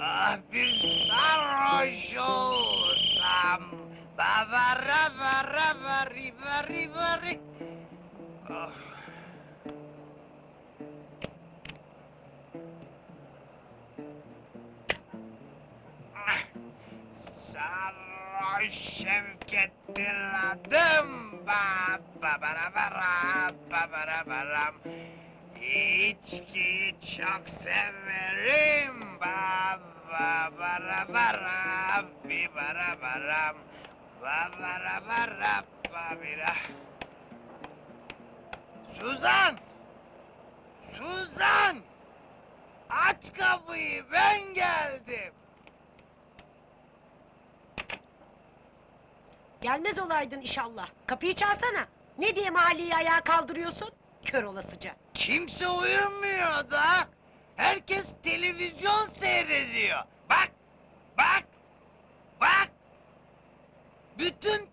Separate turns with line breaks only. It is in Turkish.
Ah bir sarhoş olsam. Babara bara bari bari bari. Ah. Ah, Sarhoş Şevket'tir adım. Ba babara bara babara baram. İçkiyi çok severim. Ba ba bara bara bi bara baram. Ba bara bara ba bira. Suzan! Suzan! Aç kapıyı ben geldim.
Gelmez olaydın inşallah. Kapıyı çalsana. Ne diye mahalleyi ayağa kaldırıyorsun? Kör olasıca.
Kimse uyumuyor da. Herkes televizyon seyrediyor. Bak. Bütün